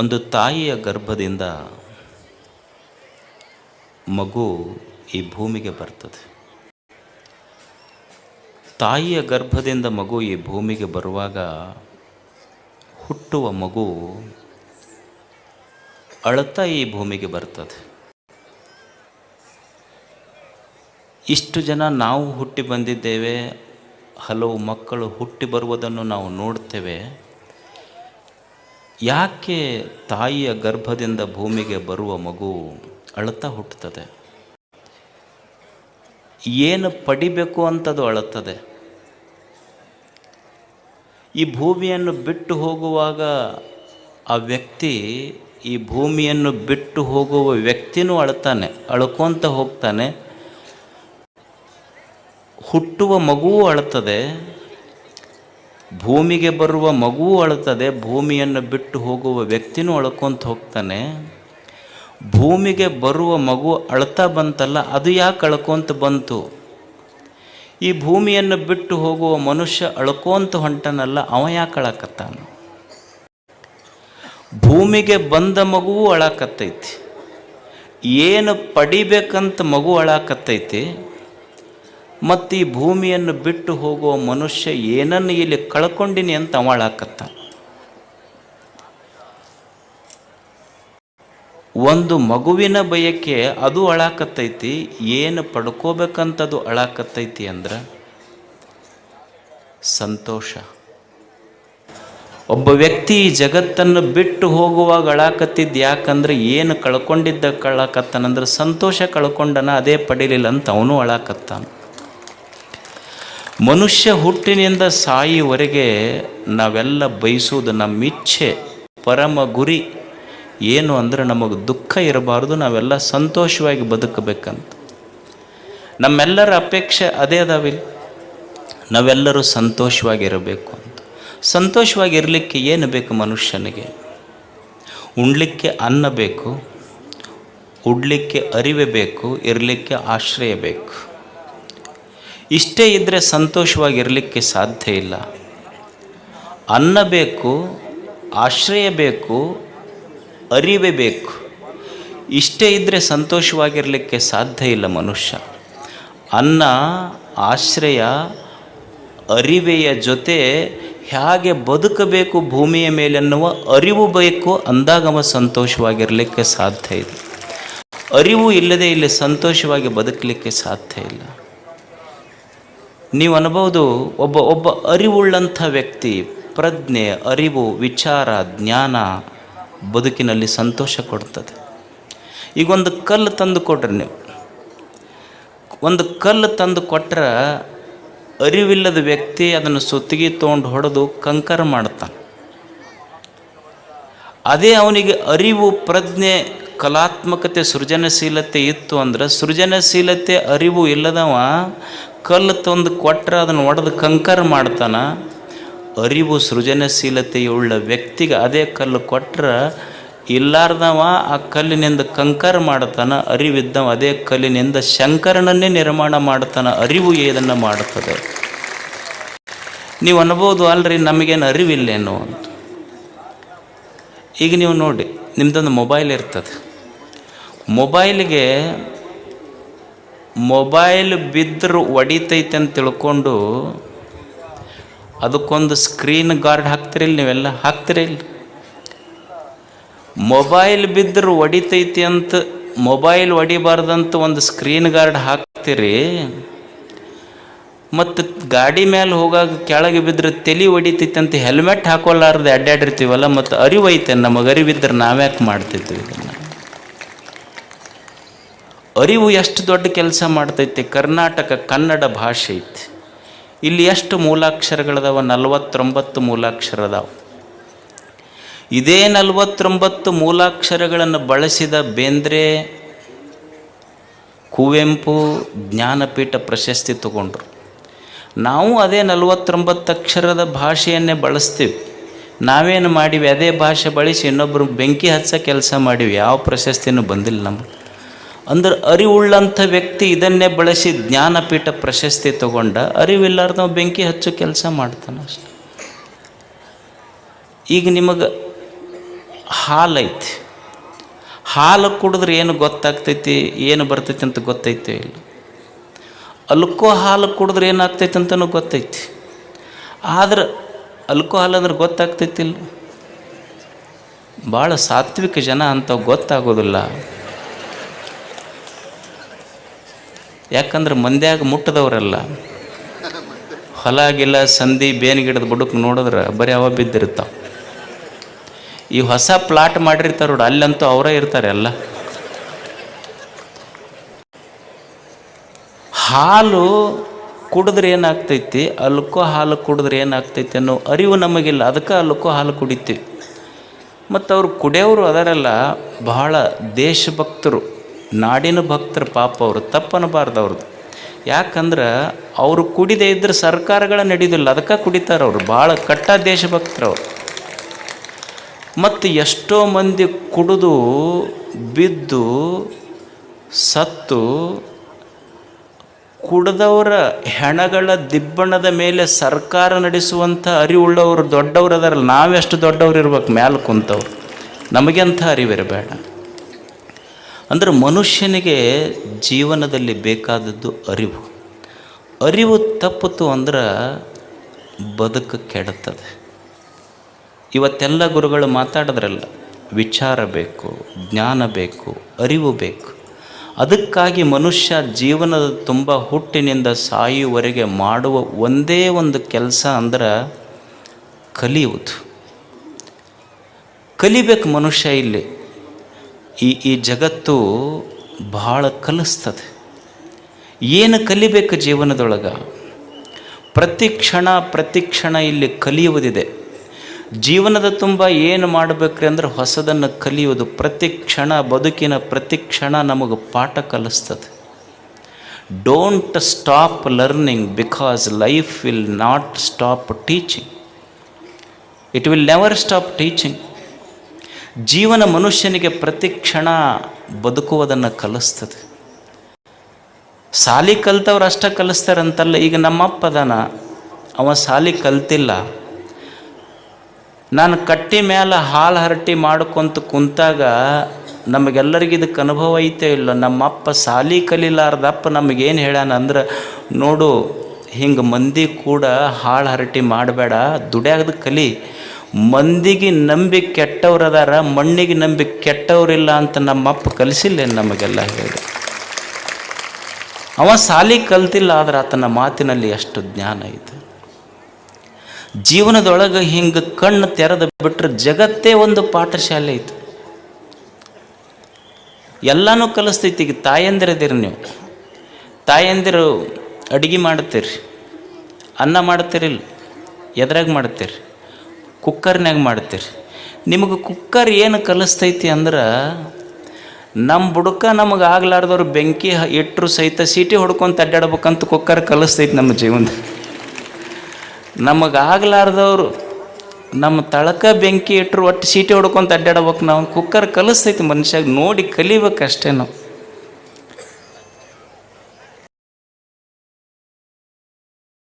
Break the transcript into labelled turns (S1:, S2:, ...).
S1: ಒಂದು ತಾಯಿಯ ಗರ್ಭದಿಂದ ಮಗು ಈ ಭೂಮಿಗೆ ಬರ್ತದೆ. ತಾಯಿಯ ಗರ್ಭದಿಂದ ಮಗು ಈ ಭೂಮಿಗೆ ಬರುವಾಗ ಹುಟ್ಟುವ ಮಗು ಅಳತಾ ಈ ಭೂಮಿಗೆ ಬರ್ತದೆ. ಇಷ್ಟು ಜನ ನಾವು ಹುಟ್ಟಿ ಬಂದಿದ್ದೇವೆ, ಹಲವು ಮಕ್ಕಳು ಹುಟ್ಟಿ ಬರುವುದನ್ನು ನಾವು ನೋಡ್ತೇವೆ. ಯಾಕೆ ತಾಯಿಯ ಗರ್ಭದಿಂದ ಭೂಮಿಗೆ ಬರುವ ಮಗು ಅಳುತ್ತಾ ಹುಟ್ಟುತ್ತದೆ? ಏನು ಪಡಿಬೇಕು ಅಂತದು ಅಳುತ್ತದೆ. ಈ ಭೂಮಿಯನ್ನು ಬಿಟ್ಟು ಹೋಗುವಾಗ ಆ ವ್ಯಕ್ತಿ, ಈ ಭೂಮಿಯನ್ನು ಬಿಟ್ಟು ಹೋಗುವ ವ್ಯಕ್ತಿನೂ ಅಳ್ತಾನೆ ಅಳ್ಕೊತ ಹೋಗ್ತಾನೆ. ಹುಟ್ಟುವ ಮಗುವೂ ಅಳುತ್ತದೆ. ಭೂಮಿಗೆ ಬರುವ ಮಗುವೂ ಅಳುತ್ತದೆ, ಭೂಮಿಯನ್ನು ಬಿಟ್ಟು ಹೋಗುವ ವ್ಯಕ್ತಿನೂ ಅಳ್ಕೊಂತ ಹೋಗ್ತಾನೆ. ಭೂಮಿಗೆ ಬರುವ ಮಗು ಅಳ್ತಾ ಬಂತಲ್ಲ, ಅದು ಯಾಕೆ ಅಳ್ಕೊಂತ ಬಂತು? ಈ ಭೂಮಿಯನ್ನು ಬಿಟ್ಟು ಹೋಗುವ ಮನುಷ್ಯ ಅಳ್ಕೊಂತ ಹೊಂಟನಲ್ಲ, ಅವ ಯಾಕೆ ಅಳಕತ್ತಾನ? ಭೂಮಿಗೆ ಬಂದ ಮಗುವೂ ಅಳಾಕತ್ತೈತಿ. ಏನು ಪಡಿಬೇಕಂತ ಮಗು ಅಳಾಕತ್ತೈತಿ? ಮತ್ತು ಈ ಭೂಮಿಯನ್ನು ಬಿಟ್ಟು ಹೋಗುವ ಮನುಷ್ಯ ಏನನ್ನು ಇಲ್ಲಿ ಕಳ್ಕೊಂಡಿನಿ ಅಂತ ಅವಳಾಕತ್ತ ಒಂದು ಮಗುವಿನ ಬಯಕೆ ಅದು ಅಳಾಕತ್ತೈತಿ, ಏನು ಪಡ್ಕೋಬೇಕಂತದು ಅಳಾಕತ್ತೈತಿ ಅಂದ್ರೆ ಸಂತೋಷ. ಒಬ್ಬ ವ್ಯಕ್ತಿ ಈ ಜಗತ್ತನ್ನು ಬಿಟ್ಟು ಹೋಗುವಾಗ ಅಳಾಕತ್ತಿದ್ದು ಯಾಕಂದ್ರೆ ಏನು ಕಳ್ಕೊಂಡಿದ್ದ ಕಳಾಕತ್ತಾನಂದ್ರೆ ಸಂತೋಷ ಕಳ್ಕೊಂಡನ, ಅದೇ ಪಡಿಲಿಲ್ಲ ಅಂತ ಅವನು ಅಳಾಕತ್ತಾನ. ಮನುಷ್ಯ ಹುಟ್ಟಿನಿಂದ ಸಾಯಿವರೆಗೆ ನಾವೆಲ್ಲ ಬಯಸುವುದು ನಮ್ಮ ಇಚ್ಛೆ, ಪರಮ ಗುರಿ. ಏನು ಅಂದರೆ ನಮಗೆ ದುಃಖ ಇರಬಾರ್ದು, ನಾವೆಲ್ಲ ಸಂತೋಷವಾಗಿ ಬದುಕಬೇಕಂತ. ನಮ್ಮೆಲ್ಲರ ಅಪೇಕ್ಷೆ ಅದೇ ಅದಾವಿಲ್ಲ. ನಾವೆಲ್ಲರೂ ಸಂತೋಷವಾಗಿರಬೇಕು ಅಂತ. ಸಂತೋಷವಾಗಿರಲಿಕ್ಕೆ ಏನು ಬೇಕು ಮನುಷ್ಯನಿಗೆ? ಉಣ್ಲಿಕ್ಕೆ ಅನ್ನ ಬೇಕು, ಉಡ್ಲಿಕ್ಕೆ ಅರಿವೆ ಬೇಕು, ಇರಲಿಕ್ಕೆ ಆಶ್ರಯ ಬೇಕು. ಇಷ್ಟೇ ಇದ್ದರೆ ಸಂತೋಷವಾಗಿರಲಿಕ್ಕೆ ಸಾಧ್ಯ ಇಲ್ಲ. ಅನ್ನ ಬೇಕು, ಆಶ್ರಯ ಬೇಕು, ಅರಿವೆ ಬೇಕು. ಇಷ್ಟೇ ಇದ್ದರೆ ಸಂತೋಷವಾಗಿರಲಿಕ್ಕೆ ಸಾಧ್ಯ ಇಲ್ಲ ಮನುಷ್ಯ. ಅನ್ನ, ಆಶ್ರಯ, ಅರಿವೆಯ ಜೊತೆ ಹೇಗೆ ಬದುಕಬೇಕು ಭೂಮಿಯ ಮೇಲೆನ್ನುವ ಅರಿವು ಬೇಕು ಅಂದಾಗಮ ಸಂತೋಷವಾಗಿರಲಿಕ್ಕೆ ಸಾಧ್ಯ ಇದೆ ಅರಿವು ಇಲ್ಲದೆ ಇಲ್ಲಿ ಸಂತೋಷವಾಗಿ ಬದುಕಲಿಕ್ಕೆ ಸಾಧ್ಯ ಇಲ್ಲ. ನೀವು ಅನ್ಬೋದು ಒಬ್ಬ ಒಬ್ಬ ಅರಿವುಳ್ಳಂಥ ವ್ಯಕ್ತಿ, ಪ್ರಜ್ಞೆ, ಅರಿವು, ವಿಚಾರ, ಜ್ಞಾನ ಬದುಕಿನಲ್ಲಿ ಸಂತೋಷ ಕೊಡ್ತದೆ. ಈಗ ಒಂದು ಕಲ್ಲು ತಂದು ಕೊಟ್ರಿ ನೀವು. ಒಂದು ಕಲ್ಲು ತಂದು ಕೊಟ್ರೆ ಅರಿವಿಲ್ಲದ ವ್ಯಕ್ತಿ ಅದನ್ನು ಸುತ್ತಿಗೆ ತೊಗೊಂಡು ಹೊಡೆದು ಕಂಕರ ಮಾಡ್ತಾನೆ. ಅದೇ ಅವನಿಗೆ ಅರಿವು, ಪ್ರಜ್ಞೆ, ಕಲಾತ್ಮಕತೆ, ಸೃಜನಶೀಲತೆ ಇತ್ತು ಅಂದ್ರೆ ಸೃಜನಶೀಲತೆ, ಅರಿವು ಇಲ್ಲದವ ಕಲ್ಲು ತಂದು ಕೊಟ್ಟರೆ ಅದನ್ನು ಒಡೆದು ಕಂಕರ್ ಮಾಡ್ತಾನೆ, ಅರಿವು ಸೃಜನಶೀಲತೆಯುಳ್ಳ ವ್ಯಕ್ತಿಗೆ ಅದೇ ಕಲ್ಲು ಕೊಟ್ಟರೆ ಇಲ್ಲಾರ್ದವ ಆ ಕಲ್ಲಿನಿಂದ ಕಂಕರ್ ಮಾಡ್ತಾನೆ, ಅರಿವಿದ್ದವ ಅದೇ ಕಲ್ಲಿನಿಂದ ಶಂಕರನನ್ನೇ ನಿರ್ಮಾಣ ಮಾಡ್ತಾನ, ಅರಿವು ಏದನ್ನು ಮಾಡ್ತದೆ. ನೀವು ಅನ್ಬೋದು ಅಲ್ರಿ ನಮಗೇನು ಅರಿವಿಲ್ಲೇನೋ ಅಂತ. ಈಗ ನೀವು ನೋಡಿ, ನಿಮ್ದೊಂದು ಮೊಬೈಲ್ ಇರ್ತದೆ. ಮೊಬೈಲ್ಗೆ ಮೊಬೈಲ್ ಬಿದ್ದರೂ ಒಡಿತೈತೆ ಅಂತ ತಿಳ್ಕೊಂಡು ಅದಕ್ಕೊಂದು ಸ್ಕ್ರೀನ್ ಗಾರ್ಡ್ ಹಾಕ್ತಿರಿಲ್ಲ ನೀವೆಲ್ಲ? ಹಾಕ್ತಿರಿಲ್ಲ ಮೊಬೈಲ್ ಬಿದ್ದರೂ ಒಡಿತೈತಿ ಅಂತ, ಮೊಬೈಲ್ ಒಡಿಬಾರ್ದಂತ ಒಂದು ಸ್ಕ್ರೀನ್ ಗಾರ್ಡ್ ಹಾಕ್ತೀರಿ. ಮತ್ತು ಗಾಡಿ ಮೇಲೆ ಹೋಗಾಗ ಕೆಳಗೆ ಬಿದ್ದರೆ ತಲೆ ಒಡಿತೈತೆ ಅಂತ ಹೆಲ್ಮೆಟ್ ಹಾಕೋಲಾರ್ದು ಅಡ್ಡಾಡಿರ್ತೀವಲ್ಲ ಮತ್ತು ಅರಿವೈತೆ, ನಮಗೆ ಅರಿವಿದ್ರೆ ನಾವ್ಯಾಕೆ ಮಾಡ್ತಿದ್ವಿ ಇದನ್ನು? ಅರಿವು ಎಷ್ಟು ದೊಡ್ಡ ಕೆಲಸ ಮಾಡ್ತೈತಿ, ಕರ್ನಾಟಕ, ಕನ್ನಡ ಭಾಷೆ ಐತಿ. ಇಲ್ಲಿ ಎಷ್ಟು ಮೂಲಾಕ್ಷರಗಳದಾವ? ನಲವತ್ತೊಂಬತ್ತು ಮೂಲಾಕ್ಷರ ಅದಾವ ಇದೇ ನಲವತ್ತೊಂಬತ್ತು ಮೂಲಾಕ್ಷರಗಳನ್ನು ಬಳಸಿದ ಬೇಂದ್ರೆ ಕುವೆಂಪು ಜ್ಞಾನಪೀಠ ಪ್ರಶಸ್ತಿ ತಗೊಂಡ್ರು. ನಾವು ಅದೇ ನಲವತ್ತೊಂಬತ್ತು ಅಕ್ಷರದ ಭಾಷೆಯನ್ನೇ ಬಳಸ್ತೀವಿ. ನಾವೇನು ಮಾಡಿವಿ? ಅದೇ ಭಾಷೆ ಬಳಸಿ ಇನ್ನೊಬ್ಬರು ಬೆಂಕಿ ಹಚ್ಚೋ ಕೆಲಸ ಮಾಡಿವಿ. ಯಾವ ಪ್ರಶಸ್ತಿನೂ ಬಂದಿಲ್ಲ ನಮಗೆ. ಅಂದ್ರೆ ಅರಿವುಳ್ಳಂಥ ವ್ಯಕ್ತಿ ಇದನ್ನೇ ಬಳಸಿ ಜ್ಞಾನಪೀಠ ಪ್ರಶಸ್ತಿ ತಗೊಂಡ ಅರಿವಿಲ್ಲಾರ್ದವ ಬೆಂಕಿ ಹಚ್ಚು ಕೆಲಸ ಮಾಡ್ತಾನೆ ಅಷ್ಟೆ. ಈಗ ನಿಮಗೆ ಹಾಲೈತಿ. ಹಾಲು ಕುಡಿದ್ರೆ ಏನು ಗೊತ್ತಾಗ್ತೈತಿ, ಏನು ಬರ್ತೈತಿ ಅಂತ ಗೊತ್ತೈತೆ ಇಲ್ಲ. ಅಲ್ಕೋ ಹಾಲು ಕುಡಿದ್ರೆ ಏನಾಗ್ತೈತೆ ಅಂತಲೂ ಗೊತ್ತೈತಿ. ಆದ್ರೆ ಅಲ್ಕೋ ಹಾಲು ಅಂದ್ರೆ ಗೊತ್ತಾಗ್ತೈತಿಲ್ಲ ಭಾಳ ಸಾತ್ವಿಕ ಜನ ಅಂತ ಗೊತ್ತಾಗೋದಿಲ್ಲ. ಯಾಕಂದ್ರೆ ಮಂದ್ಯಾಗ ಮುಟ್ಟದವರಲ್ಲ. ಹೊಲ ಗಿಲ್ಲ ಸಂಧಿ ಬೇನ್ ಗಿಡದ ಬುಡಕ್ಕೆ ನೋಡಿದ್ರೆ ಬರೀ ಅವ ಬಿದ್ದಿರ್ತಾವೆ. ಈ ಹೊಸ ಪ್ಲಾಟ್ ಮಾಡಿರ್ತಾರೆ ನೋಡಿ, ಅಲ್ಲಂತೂ ಅವರೇ ಇರ್ತಾರೆ ಎಲ್ಲ. ಹಾಲು ಕುಡಿದ್ರೆ ಏನಾಗ್ತೈತಿ, ಅಲ್ಕೋ ಹಾಲು ಕುಡಿದ್ರೆ ಏನಾಗ್ತೈತಿ ಅನ್ನೋ ಅರಿವು ನಮಗಿಲ್ಲ, ಅದಕ್ಕೆ ಅಲ್ಕೋ ಹಾಲು ಕುಡಿತೀವಿ. ಮತ್ತು ಅವ್ರು ಕುಡಿಯೋರು ಅದರಲ್ಲ ಬಹಳ ದೇಶಭಕ್ತರು. ನಾಡಿನ ಭಕ್ತರು ಪಾಪ ಅವರು ತಪ್ಪನಬಾರ್ದು ಅವ್ರದ್ದು ಯಾಕಂದ್ರೆ ಅವರು ಕುಡಿದೇ ಇದ್ದರೆ ಸರ್ಕಾರಗಳ ನಡೆಯೋದಿಲ್ಲ ಅದಕ್ಕೆ ಕುಡಿತಾರೆ ಅವರು. ಭಾಳ ಕಟ್ಟ ದೇಶಭಕ್ತರು ಅವರು. ಮತ್ತು ಎಷ್ಟೋ ಮಂದಿ ಕುಡಿದು, ಬಿದ್ದು, ಸತ್ತು, ಕುಡ್ದವರ ಹೆಣಗಳ ದಿಬ್ಬಣದ ಮೇಲೆ ಸರ್ಕಾರ ನಡೆಸುವಂಥ ಅರಿವುಳ್ಳವರು ದೊಡ್ಡವರು ಅದಾರಲ್ಲ ನಾವೆಷ್ಟು ದೊಡ್ಡವ್ರು ಇರ್ಬೇಕು ಮ್ಯಾಲೆ ಕುಂತವ್ರು. ನಮಗೆಂಥ ಅರಿವಿರಬೇಡ. ಅಂದ್ರೆ ಮನುಷ್ಯನಿಗೆ ಜೀವನದಲ್ಲಿ ಬೇಕಾದದ್ದು ಅರಿವು. ಅರಿವು ತಪ್ಪಿತು ಅಂದ್ರೆ ಬದುಕು ಕೆಡುತ್ತದೆ ಇವತ್ತೆಲ್ಲ ಗುರುಗಳು ಮಾತಾಡಿದ್ರಲ್ಲ, ವಿಚಾರ ಬೇಕು, ಜ್ಞಾನ ಬೇಕು, ಅರಿವು ಬೇಕು. ಅದಕ್ಕಾಗಿ ಮನುಷ್ಯ ಜೀವನದ ತುಂಬ ಹುಟ್ಟಿನಿಂದ ಸಾಯುವವರೆಗೆ ಮಾಡುವ ಒಂದೇ ಒಂದು ಕೆಲಸ ಅಂದ್ರೆ ಕಲಿಯುವುದು. ಕಲಿಬೇಕು ಮನುಷ್ಯ ಇಲ್ಲಿ. ಈ ಈ ಜಗತ್ತು ಬಹಳ ಕಲಿಸ್ತದೆ. ಏನು ಕಲಿಬೇಕು ಜೀವನದೊಳಗೆ? ಪ್ರತಿ ಕ್ಷಣ ಪ್ರತಿ ಕ್ಷಣ ಇಲ್ಲಿ ಕಲಿಯುವುದಿದೆ. ಜೀವನದ ತುಂಬ ಏನು ಮಾಡಬೇಕ್ರಿ ಅಂದ್ರೆ ಹೊಸದನ್ನು ಕಲಿಯೋದು ಪ್ರತಿ ಕ್ಷಣ, ಬದುಕಿನ ಪ್ರತಿ ಕ್ಷಣ ನಮಗೆ ಪಾಠ ಕಲಿಸ್ತದೆ. Don't stop learning because life will not stop teaching it will never stop teaching ಜೀವನ ಮನುಷ್ಯನಿಗೆ ಪ್ರತಿ ಕ್ಷಣ ಬದುಕುವುದನ್ನು ಕಲಿಸ್ತದೆ. ಸಾಲಿ ಕಲ್ತವ್ರು ಅಷ್ಟೇ ಕಲಿಸ್ತಾರಂತಲ್ಲ, ಈಗ ನಮ್ಮಪ್ಪ ಅದಾನ, ಅವ ಸಾಲಿ ಕಲ್ತಿಲ್ಲ. ನಾನು ಕಟ್ಟಿ ಮೇಲೆ ಹಾಲು ಹರಟಿ ಮಾಡ್ಕೊಂತ ಕುಂತಾಗ ನಮಗೆಲ್ಲರಿಗೂ ಇದಕ್ಕೆ ಅನುಭವ ಐತೆ ಇಲ್ಲ, ನಮ್ಮಪ್ಪ ಸಾಲಿ ಕಲೀಲಾರ್ದಪ್ಪ ನಮಗೇನು ಹೇಳ್ಯಾನ ಅಂದ್ರೆ, ನೋಡು, ಹಿಂಗೆ ಮಂದಿ ಕೂಡ ಹಾಳು ಹರಟಿ ಮಾಡಬೇಡ, ದುಡ್ಯಾಗದ ಕಲಿ. ಮಂದಿಗೆ ನಂಬಿ ಕೆಟ್ಟವ್ರದಾರ, ಮಣ್ಣಿಗೆ ನಂಬಿ ಕೆಟ್ಟವ್ರಿಲ್ಲ ಅಂತ ನಮ್ಮ ಅಪ್ಪ ಕಲಿಸಿಲ್ಲ ನಮಗೆಲ್ಲ ಹೇಳಿ. ಅವ ಸಾಲಿ ಕಲ್ತಿಲ್ಲ, ಆದ್ರೆ ಆತನ ಮಾತಿನಲ್ಲಿ ಎಷ್ಟು ಜ್ಞಾನ ಐತೆ. ಜೀವನದೊಳಗೆ ಹಿಂಗೆ ಕಣ್ಣು ತೆರೆದು ಬಿಟ್ಟರೆ ಜಗತ್ತೇ ಒಂದು ಪಾಠಶಾಲೆ ಐತೆ. ಎಲ್ಲನೂ ಕಲಿಸ್ತೈತಿ, ಈಗ ತಾಯಂದಿರದಿರಿ ನೀವು. ತಾಯಂದಿರು ಅಡುಗೆ ಮಾಡ್ತೀರಿ, ಅನ್ನ ಮಾಡ್ತೀರಿಲ್ಲ ಎದ್ರಾಗ ಮಾಡ್ತೀರಿ? ಕುಕ್ಕರ್ನ್ಯಾಗ ಮಾಡ್ತೀರಿ. ನಿಮಗೆ ಕುಕ್ಕರ್ ಏನು ಕಲಿಸ್ತೈತಿ ಅಂದ್ರೆ ನಮ್ಮ ಬುಡಕ ನಮಗೆ ಆಗ್ಲಾರ್ದವ್ರು ಬೆಂಕಿ ಇಟ್ಟರು ಸಹಿತ ಸೀಟಿ ಹೊಡ್ಕೊಂತ ಅಡ್ಡಾಡ್ಬೇಕಂತ ಕುಕ್ಕರ್ ಕಲಿಸ್ತೈತಿ ನಮ್ಮ ಜೀವನದಲ್ಲಿ. ನಮಗೆ ಆಗ್ಲಾರ್ದವ್ರು ನಮ್ಮ ತಳಕ ಬೆಂಕಿ ಇಟ್ಟರು ಒಟ್ಟು ಸೀಟಿ ಹೊಡ್ಕೊಂತ ಅಡ್ಡಾಡ್ಬೇಕು ನಾವು ಕುಕ್ಕರ್ ಕಲಿಸ್ತೈತಿ ಮನುಷ್ಯಾಗ ನೋಡಿ ಕಲಿಬೇಕಷ್ಟೇ ನಾವು.